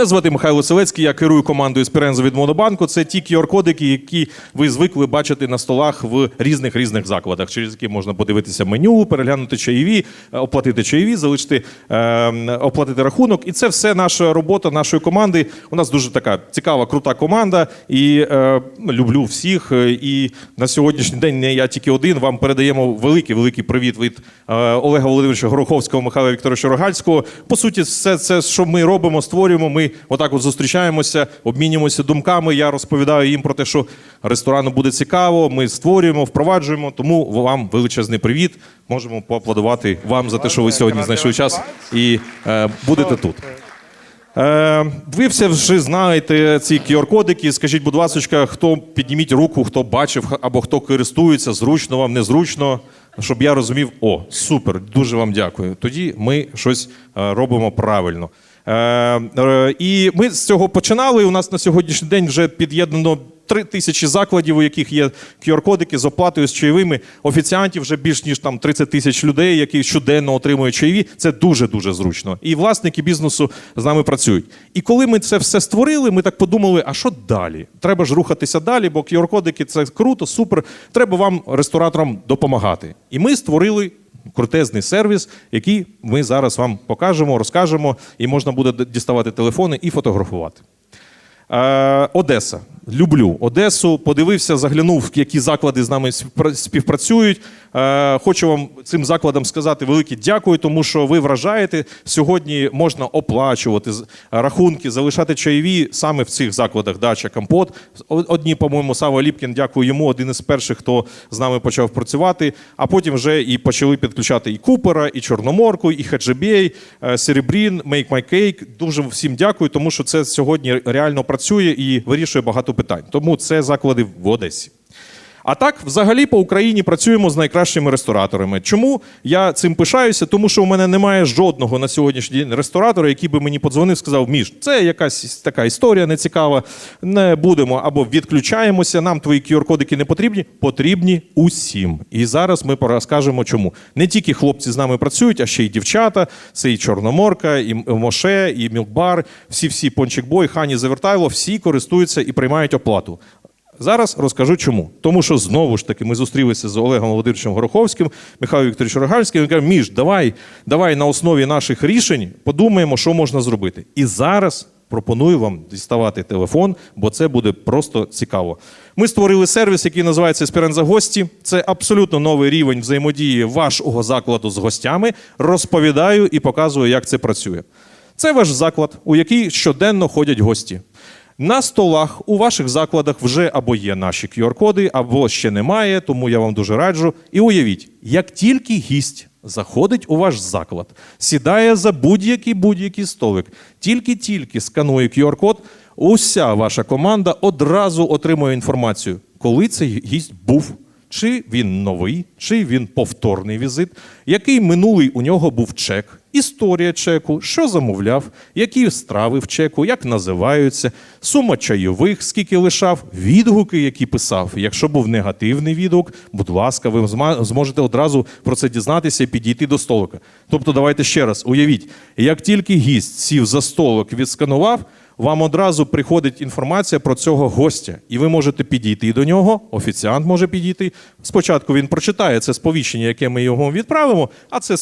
Мене звати Михайло Селецький, я керую командою Спірензо від Монобанку. Це ті QR-кодики, які ви звикли бачити на столах в різних різних закладах, через які можна подивитися меню, переглянути чаєві, е, оплатити чаєві, залишити е, оплатити рахунок. І це все наша робота нашої команди. У нас дуже така цікава, крута команда. І е, люблю всіх. Е, І на сьогоднішній день не я тільки один. Вам передаємо великий великий привіт від е, Олега Володимировича Гороховського, Михайла Вікторовича Рогальського. По суті, все це, що ми робимо, створюємо. Ми отак от зустрічаємося, обмінюємося думками. Я розповідаю їм про те, що ресторану буде цікаво. Ми створюємо, впроваджуємо. Тому вам величезний привіт. Можемо поаплодувати вам за те, що ви сьогодні знайшли час і е, будете тут. Е, ви все вже знаєте ці QR-кодики. Скажіть, будь ласка, хто підніміть руку, хто бачив або хто користується, зручно вам, незручно, щоб я розумів, о, супер, дуже вам дякую. Тоді ми щось е, робимо правильно. Е, е, і ми з цього починали. У нас на сьогоднішній день вже під'єднано три тисячі закладів, у яких є QR-кодики з оплатою з чайовими. Офіціантів вже більш ніж там 30 тисяч людей, які щоденно отримують чайові. Це дуже дуже зручно. І власники бізнесу з нами працюють. І коли ми це все створили, ми так подумали: а що далі? Треба ж рухатися далі, бо QR-кодики це круто, супер. Треба вам, рестораторам, допомагати. І ми створили. Крутезний сервіс, який ми зараз вам покажемо, розкажемо, і можна буде діставати телефони і фотографувати. Е, Одеса. Люблю Одесу. Подивився, заглянув, які заклади з нами співпра- співпрацюють. Е, хочу вам цим закладам сказати велике дякую, тому що ви вражаєте. Сьогодні можна оплачувати рахунки, залишати чайові саме в цих закладах. Дача Компот. Одні, по-моєму, Сава Ліпкін, дякую йому, один із перших, хто з нами почав працювати. А потім вже і почали підключати і Купера, і Чорноморку, і Хаджибей, е, Серебрін, Make My Cake. Дуже всім дякую, тому що це сьогодні реально працює і вирішує багато питань. Тому це заклади в Одесі. А так, взагалі, по Україні працюємо з найкращими рестораторами. Чому я цим пишаюся? Тому що у мене немає жодного на сьогоднішній день ресторатора, який би мені подзвонив, сказав: Міш, це якась така історія нецікава. Не будемо або відключаємося. Нам твої QR-кодики не потрібні. Потрібні усім. І зараз ми розкажемо, чому не тільки хлопці з нами працюють, а ще й дівчата. Це і Чорноморка, і Моше, і Мілкбар. Всі, всі Пончик-Бой, Хані Завертайло, всі користуються і приймають оплату. Зараз розкажу чому. Тому що знову ж таки ми зустрілися з Олегом Володимировичем Гороховським, Михайлом Вікторовичем Рогальським. Він каже, Міш, давай, давай на основі наших рішень подумаємо, що можна зробити. І зараз пропоную вам діставати телефон, бо це буде просто цікаво. Ми створили сервіс, який називається Спіренза Гості. Це абсолютно новий рівень взаємодії вашого закладу з гостями. Розповідаю і показую, як це працює. Це ваш заклад, у який щоденно ходять гості. На столах у ваших закладах вже або є наші QR-коди, або ще немає, тому я вам дуже раджу. І уявіть, як тільки гість заходить у ваш заклад, сідає за будь-який будь-який столик, тільки-тільки сканує QR-код, уся ваша команда одразу отримує інформацію, коли цей гість був. Чи він новий, чи він повторний візит, який минулий у нього був чек, історія чеку, що замовляв, які страви в чеку, як називаються, сума чайових, скільки лишав, відгуки, які писав. Якщо був негативний відгук, будь ласка, ви зможете одразу про це дізнатися і підійти до столика. Тобто, давайте ще раз уявіть, як тільки гість сів за столик, відсканував. Вам одразу приходить інформація про цього гостя, і ви можете підійти до нього. Офіціант може підійти. Спочатку він прочитає це сповіщення, яке ми йому відправимо. А це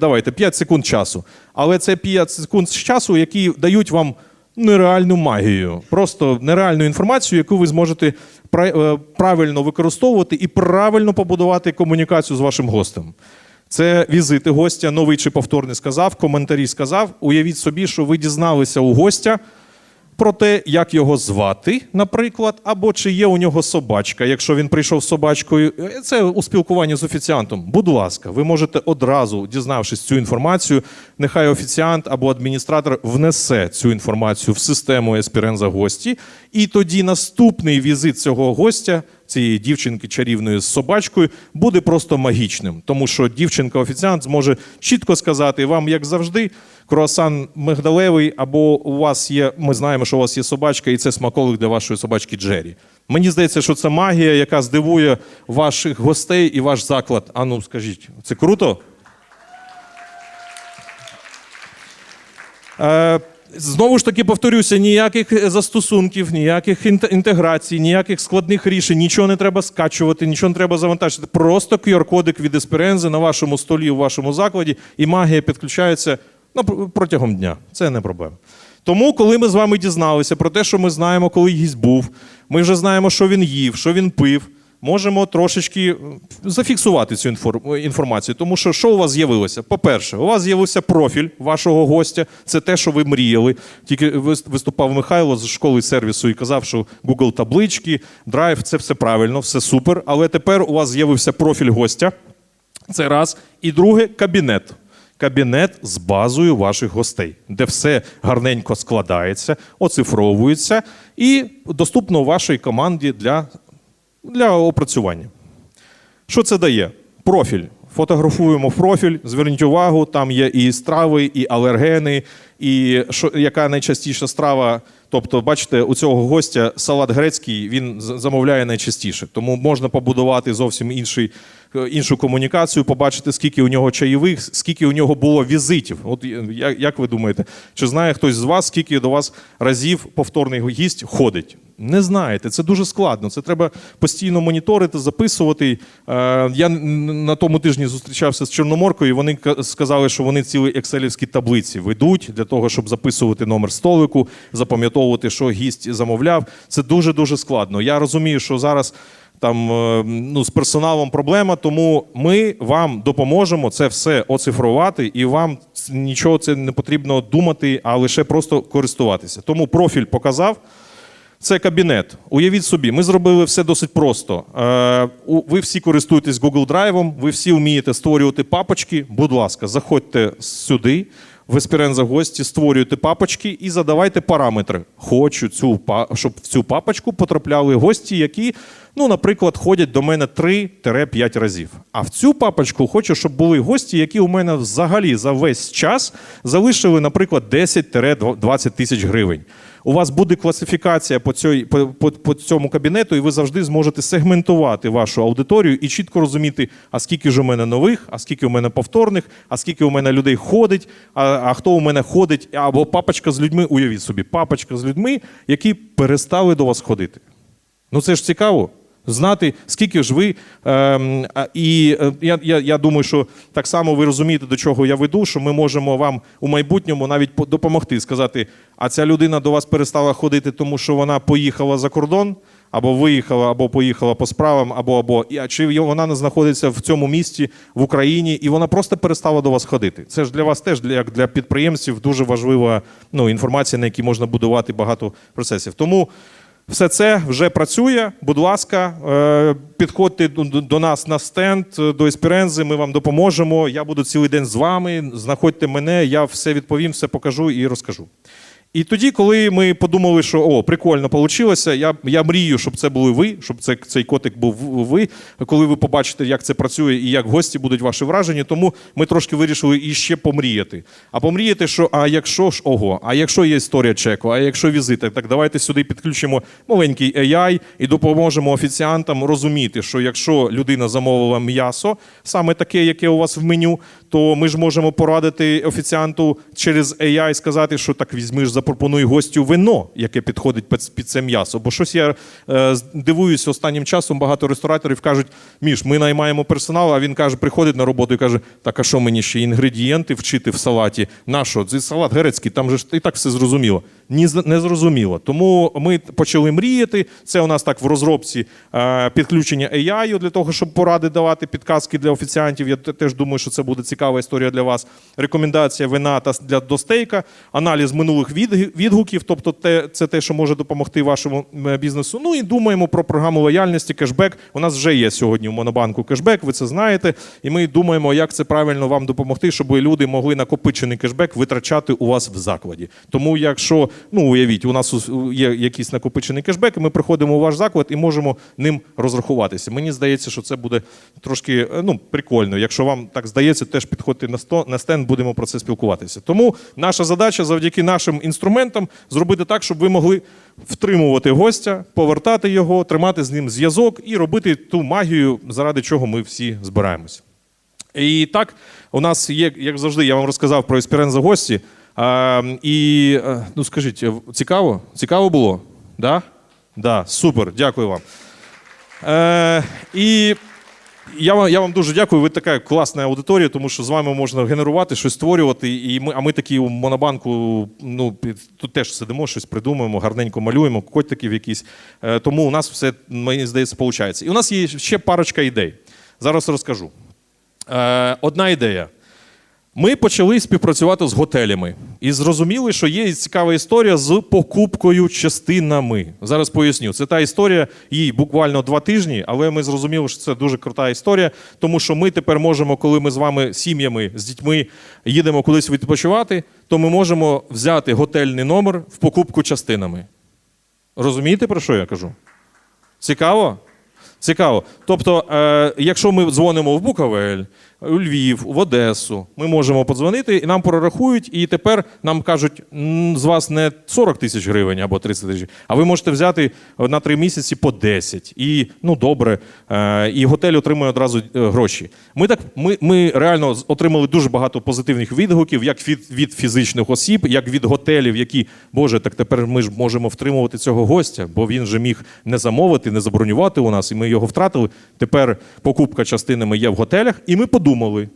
давайте 5 секунд часу. Але це 5 секунд часу, які дають вам нереальну магію, просто нереальну інформацію, яку ви зможете е, правильно використовувати і правильно побудувати комунікацію з вашим гостем. Це візити гостя, новий чи повторний сказав, коментарі сказав. Уявіть собі, що ви дізналися у гостя про те, як його звати, наприклад, або чи є у нього собачка. Якщо він прийшов з собачкою, це у спілкуванні з офіціантом. Будь ласка, ви можете одразу, дізнавшись цю інформацію, нехай офіціант або адміністратор внесе цю інформацію в систему Еспіренза гості, і тоді наступний візит цього гостя. Цієї дівчинки чарівної з собачкою буде просто магічним, тому що дівчинка-офіціант зможе чітко сказати вам, як завжди, круасан мигдалевий, або у вас є. Ми знаємо, що у вас є собачка, і це смаколик для вашої собачки Джері. Мені здається, що це магія, яка здивує ваших гостей і ваш заклад. А ну скажіть, це круто? Е, Знову ж таки повторюся, ніяких е, застосунків, ніяких інте- інтеграцій, ніяких складних рішень, нічого не треба скачувати, нічого не треба завантажити. Просто QR-кодик від Esperanza на вашому столі у вашому закладі, і магія підключається ну, пр- протягом дня. Це не проблема. Тому, коли ми з вами дізналися про те, що ми знаємо, коли гість був, ми вже знаємо, що він їв, що він пив. Можемо трошечки е, зафіксувати цю інфор- інформацію, тому що що у вас з'явилося? По-перше, у вас з'явився профіль вашого гостя. Це те, що ви мріяли. Тільки виступав Михайло з школи сервісу і казав, що Google таблички, Drive, це все правильно, все супер. Але тепер у вас з'явився профіль гостя. Це раз. І друге кабінет. Кабінет з базою ваших гостей, де все гарненько складається, оцифровується і доступно вашій команді для, для опрацювання. Що це дає? Профіль. Фотографуємо профіль, зверніть увагу, там є і страви, і алергени, і що, яка найчастіша страва. Тобто, бачите, у цього гостя салат грецький він замовляє найчастіше. Тому можна побудувати зовсім інший, іншу комунікацію, побачити, скільки у нього чайових, скільки у нього було візитів. От е, як, ви думаєте, чи знає хтось з вас, скільки до вас разів повторний гість ходить? Не знаєте, це дуже складно. Це треба постійно моніторити, записувати. Е, Я на тому тижні зустрічався з Чорноморкою, вони сказали, що вони цілі екселівські таблиці ведуть для того, щоб записувати номер столику, запам'ятовувати, що гість замовляв. Це дуже дуже складно. Я розумію, що зараз. Там е, ну, з персоналом проблема, тому ми вам допоможемо це все оцифрувати, і вам нічого це не потрібно думати, а лише просто користуватися. Тому профіль показав. Це кабінет. Уявіть собі, ми зробили все досить просто. Е, ви всі користуєтесь Google Drive, ви всі вмієте створювати папочки. Будь ласка, заходьте сюди, в Esperanza гості, створюйте папочки і задавайте параметри. Хочу цю щоб в цю папочку потрапляли гості, які, ну, наприклад, ходять до мене 3-5 разів. А в цю папочку хочу, щоб були гості, які у мене взагалі за весь час залишили, наприклад, 10-20 тисяч гривень. У вас буде класифікація по, цій, по, по, по цьому кабінету, і ви завжди зможете сегментувати вашу аудиторію і чітко розуміти, а скільки ж у мене нових, а скільки у мене повторних, а скільки у мене людей ходить, а, а хто у мене ходить, або папочка з людьми, уявіть собі, папочка з людьми, які перестали до вас ходити. Ну це ж цікаво. Знати, скільки ж ви. Ем, і е, я, я, я думаю, що так само ви розумієте, до чого я веду, що ми можемо вам у майбутньому навіть по- допомогти, сказати, а ця людина до вас перестала ходити, тому що вона поїхала за кордон, або виїхала, або поїхала по справам, або або а чи вона не знаходиться в цьому місті в Україні, і вона просто перестала до вас ходити. Це ж для вас теж як для підприємців дуже важлива ну, інформація, на якій можна будувати багато процесів. Тому. Все це вже працює. Будь ласка, е, підходьте до- нас на стенд, е, до Еспірензи, ми вам допоможемо. Я буду цілий день з вами. Знаходьте мене, я все відповім, все покажу і розкажу. І тоді, коли ми подумали, що о, прикольно вийшло, я, я мрію, щоб це були ви, щоб це, цей котик був ви, коли ви побачите, як це працює і як гості будуть ваші враження. Тому ми трошки вирішили іще помріяти. А помріяти, що а якщо ж ого, а якщо є історія чеку, а якщо візити, так давайте сюди підключимо маленький AI і допоможемо офіціантам розуміти, що якщо людина замовила м'ясо, саме таке, яке у вас в меню, то ми ж можемо порадити офіціанту через AI сказати, що так візьми ж запропонуй гостю вино, яке підходить під, це м'ясо. Бо щось я е, дивуюся останнім часом. Багато рестораторів кажуть: Міш, ми наймаємо персонал, а він каже, приходить на роботу і каже: Так, а що мені ще інгредієнти вчити в салаті? На що? Це салат грецький, там же ж і так все зрозуміло. Не зрозуміло. Тому ми почали мріяти. Це у нас так в розробці е, підключення AI для того, щоб поради давати підказки для офіціантів. Я теж думаю, що це буде цікава історія для вас. Рекомендація вина та для до стейка, аналіз минулих відгуків, тобто те, це те, що може допомогти вашому бізнесу. Ну і думаємо про програму лояльності, кешбек. У нас вже є сьогодні в Монобанку кешбек, ви це знаєте. І ми думаємо, як це правильно вам допомогти, щоб люди могли накопичений кешбек витрачати у вас в закладі. Тому, якщо ну уявіть, у нас є якийсь накопичений кешбек, і ми приходимо у ваш заклад і можемо ним розрахуватися. Мені здається, що це буде трошки е, ну, прикольно. Якщо вам так здається, теж підходьте на сто на стенд, будемо про це спілкуватися. Тому наша задача завдяки нашим інструментам зробити так, щоб ви могли втримувати гостя, повертати його, тримати з ним зв'язок і робити ту магію, заради чого ми всі збираємося. І так, у нас є, як завжди, я вам розказав про Еспіренза гості. А, і е, ну скажіть, е, цікаво? Цікаво було? Да? Да, супер, дякую вам. Е, і я вам, я вам дуже дякую. Ви така класна аудиторія, тому що з вами можна генерувати, щось створювати. І ми, а ми такі у Монобанку, ну, тут теж сидимо, щось придумуємо, гарненько малюємо, котиків якісь. Е, тому у нас все, мені здається, виходить. І у нас є ще парочка ідей. Зараз розкажу. Е, одна ідея. Ми почали співпрацювати з готелями і зрозуміли, що є цікава історія з покупкою частинами. Зараз поясню. Це та історія, їй буквально два тижні, але ми зрозуміли, що це дуже крута історія, тому що ми тепер можемо, коли ми з вами сім'ями, з дітьми їдемо кудись відпочивати, то ми можемо взяти готельний номер в покупку частинами. Розумієте, про що я кажу? Цікаво? Цікаво. Тобто, е, якщо ми дзвонимо в Буковель, у Львів, в Одесу, ми можемо подзвонити і нам прорахують, і тепер нам кажуть, з вас не 40 тисяч гривень або 30 тисяч, а ви можете взяти на 3 місяці по 10. І ну добре, е, і готель отримує одразу е, гроші. Ми так, ми, ми реально отримали дуже багато позитивних відгуків, як від, від фізичних осіб, як від готелів, які, Боже, так тепер ми ж можемо втримувати цього гостя, бо він же міг не замовити, не забронювати у нас, і ми його втратили. Тепер покупка частинами є в готелях, і ми подумали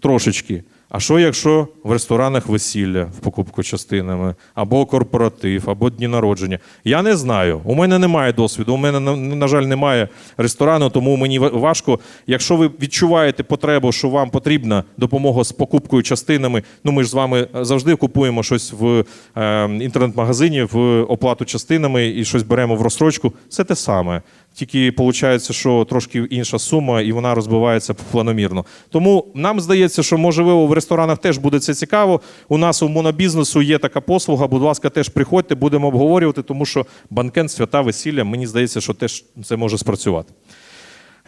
трошечки. А що якщо в ресторанах весілля в покупку частинами, або корпоратив, або дні народження? Я не знаю. У мене немає досвіду. У мене, на, жаль, немає ресторану, тому мені важко. Якщо ви відчуваєте потребу, що вам потрібна допомога з покупкою частинами, ну ми ж з вами завжди купуємо щось в е, інтернет-магазині, в оплату частинами і щось беремо в розстрочку. Це те саме. Тільки виходить, що трошки інша сума, і вона розбивається планомірно. Тому нам здається, що можливо в ресторанах теж буде це цікаво. У нас у монобізнесу є така послуга. Будь ласка, теж приходьте, будемо обговорювати, тому що банкет, свята, весілля, мені здається, що теж це може спрацювати.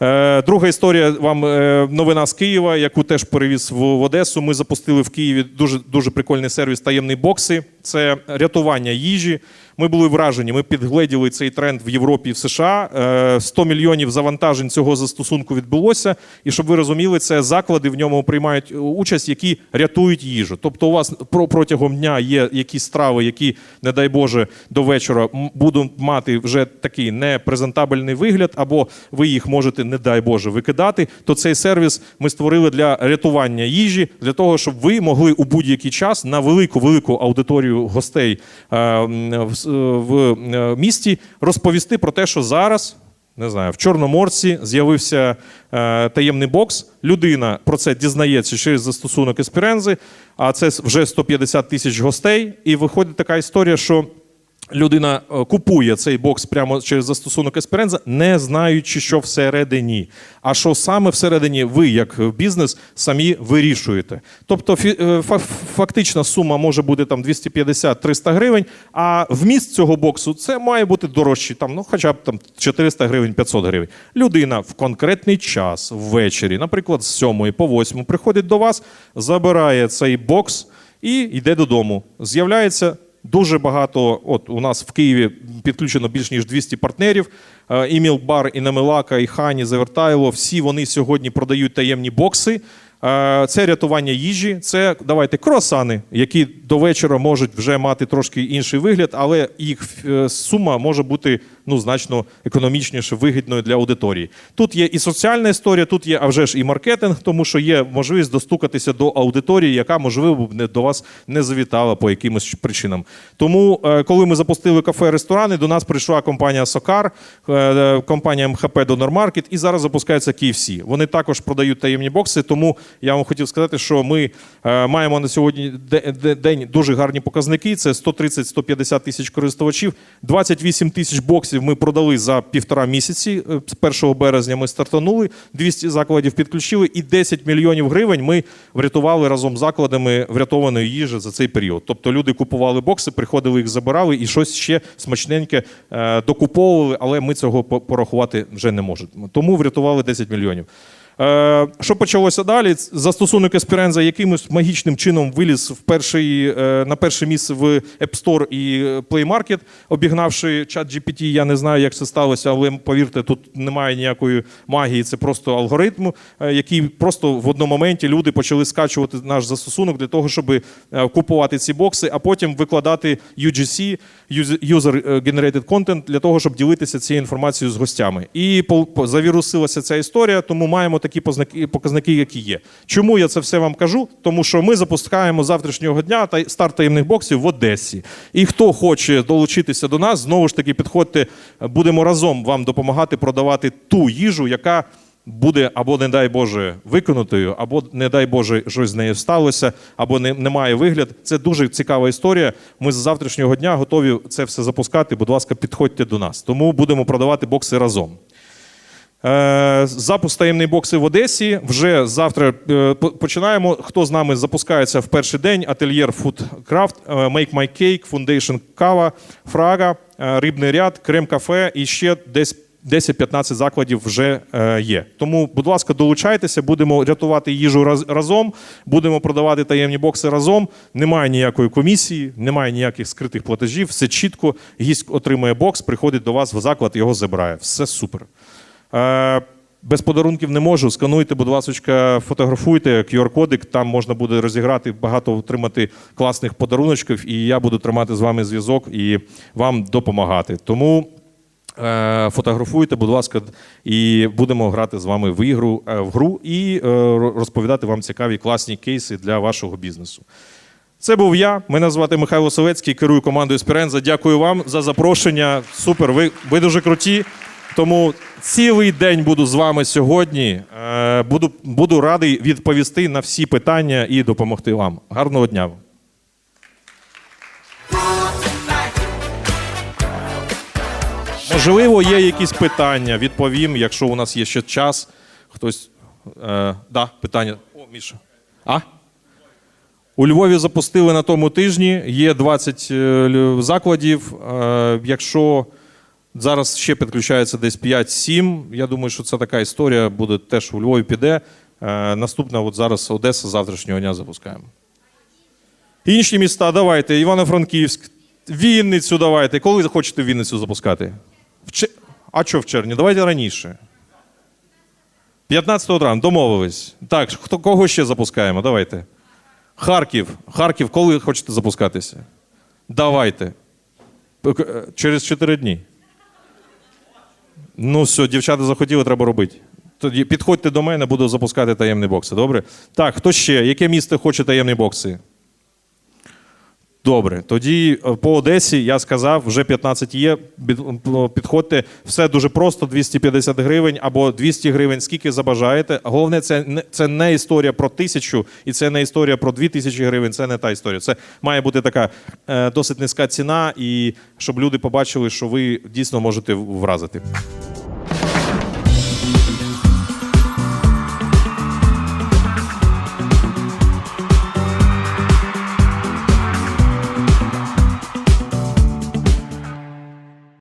Е, Друга історія вам е, новина з Києва, яку теж перевіз в, Одесу. Ми запустили в Києві дуже, дуже прикольний сервіс таємний бокси. Це рятування їжі. Ми були вражені. Ми підгледіли цей тренд в Європі і в США. Е, 100 мільйонів завантажень цього застосунку відбулося. І щоб ви розуміли, це заклади в ньому приймають участь, які рятують їжу. Тобто, у вас про- протягом дня є якісь страви, які, не дай Боже, до вечора будуть мати вже такий непрезентабельний вигляд, або ви їх можете, не дай Боже, викидати. То цей сервіс ми створили для рятування їжі, для того, щоб ви могли у будь-який час на велику велику аудиторію гостей е, в, с- в е, місті розповісти про те, що зараз. Не знаю, в Чорноморці з'явився е, таємний бокс. Людина про це дізнається через застосунок Еспірензи, а це вже 150 тисяч гостей. І виходить така історія, що людина е, купує цей бокс прямо через застосунок Есперенза, не знаючи, що всередині. А що саме всередині ви, як бізнес, самі вирішуєте. Тобто е, фа- фактична сума може бути там 250-300 гривень, а вміст цього боксу це має бути дорожчий, там, ну, хоча б там 400 гривень, 500 гривень. Людина в конкретний час ввечері, наприклад, з 7 по 8, приходить до вас, забирає цей бокс і йде додому. З'являється Дуже багато. От у нас в Києві підключено більш ніж 200 партнерів. Е, І Мілбар, і Намилака, і Хані, Завертайло. Всі вони сьогодні продають таємні бокси. Е, Це рятування їжі, це давайте круасани, які до вечора можуть вже мати трошки інший вигляд, але їх е, сума може бути ну значно економічніше, вигідною для аудиторії. Тут є і соціальна історія, тут є а вже ж і маркетинг, тому що є можливість достукатися до аудиторії, яка можливо б не до вас не завітала по якимось причинам. Тому, е, коли ми запустили кафе-ресторани, до нас прийшла компанія Сокар, е, компанія МХП Донор Маркет, і зараз запускається KFC. Вони також продають таємні бокси. Тому я вам хотів сказати, що ми е, маємо на сьогодні де- де- день дуже гарні показники. Це 130-150 тисяч користувачів, 28 тисяч боксів ми продали за півтора місяці. Е, З 1 березня ми стартанули, 200 закладів підключили, і 10 мільйонів гривень ми врятували разом з закладами врятованої їжі за цей період. Тобто люди купували бокси, приходили їх забирали і щось ще смачненьке е, докуповували, але ми цього порахувати вже не можемо. Тому врятували 10 мільйонів. Е, що почалося далі? Застосунок Esperanza якимось магічним чином виліз в перший, е, на перше місце в App Store і Play Market, обігнавши чат GPT. Я не знаю, як це сталося, але повірте, тут немає ніякої магії. Це просто алгоритм, е, який просто в одному моменті люди почали скачувати наш застосунок для того, щоб купувати ці бокси, а потім викладати UGC, User Generated Content, для того, щоб ділитися цією інформацією з гостями. І завірусилася ця історія, тому маємо такі познаки- показники, які є. Чому я це все вам кажу? Тому що ми запускаємо завтрашнього дня та старт таємних боксів в Одесі. І хто хоче долучитися до нас, знову ж таки підходьте, будемо разом вам допомагати продавати ту їжу, яка буде або, не дай Боже, виконутою, або, не дай Боже, щось з нею сталося, або не, немає вигляд. Це дуже цікава історія. Ми з завтрашнього дня готові це все запускати. Будь ласка, підходьте до нас. Тому будемо продавати бокси разом. Е, Запуск таємний бокси в Одесі. Вже завтра е, починаємо. Хто з нами запускається в перший день? Ательєр Food Craft, е, Make My Cake, Foundation Кава, Фрага, Рибний ряд, Крем Кафе і ще десь 10-15 закладів вже є. Тому, будь ласка, долучайтеся, будемо рятувати їжу раз- разом, будемо продавати таємні бокси разом. Немає ніякої комісії, немає ніяких скритих платежів. Все чітко. Гість отримує бокс, приходить до вас в заклад, його забирає. Все супер. Е, Без подарунків не можу. Скануйте, будь ласка, фотографуйте QR-кодик. Там можна буде розіграти багато отримати класних подаруночків, і я буду тримати з вами зв'язок і вам допомагати. Тому е, фотографуйте, будь ласка, і будемо грати з вами в ігру е, в гру і розповідати вам цікаві класні кейси для вашого бізнесу. Це був я. Мене звати Михайло Совецький, керую командою Спіренза. Дякую вам за запрошення. Супер, ви, ви дуже круті. Тому цілий день буду з вами сьогодні. Е, Буду, буду радий відповісти на всі питання і допомогти вам. Гарного дня. Можливо, є якісь питання. Відповім, якщо у нас є ще час. Хтось. Е, да, питання. О, Міша. А? У Львові запустили на тому тижні. Є 20 е, закладів. Е, Якщо зараз ще підключається десь 5-7, я думаю, що це така історія буде теж у Львові піде. Е, Наступна, от зараз Одеса завтрашнього дня запускаємо. Інші міста, давайте. Івано-Франківськ, Вінницю давайте. Коли хочете Вінницю запускати? В чер- А що в червні? Давайте раніше. 15 травня, домовились. Так, хто кого ще запускаємо? Давайте. Харків. Харків, коли хочете запускатися? Давайте. Е, Через 4 дні. Ну, все, дівчата захотіли, треба робити. Тоді підходьте до мене, буду запускати таємні бокси. Добре? Так, хто ще? Яке місто хоче таємні бокси? Добре, тоді е, по Одесі я сказав, вже 15 є. Підходьте, все дуже просто: 250 гривень або 200 гривень, скільки забажаєте. Головне, це не це не історія про тисячу, і це не історія про 2000 гривень. Це не та історія. Це має бути така е, досить низька ціна, і щоб люди побачили, що ви дійсно можете вразити.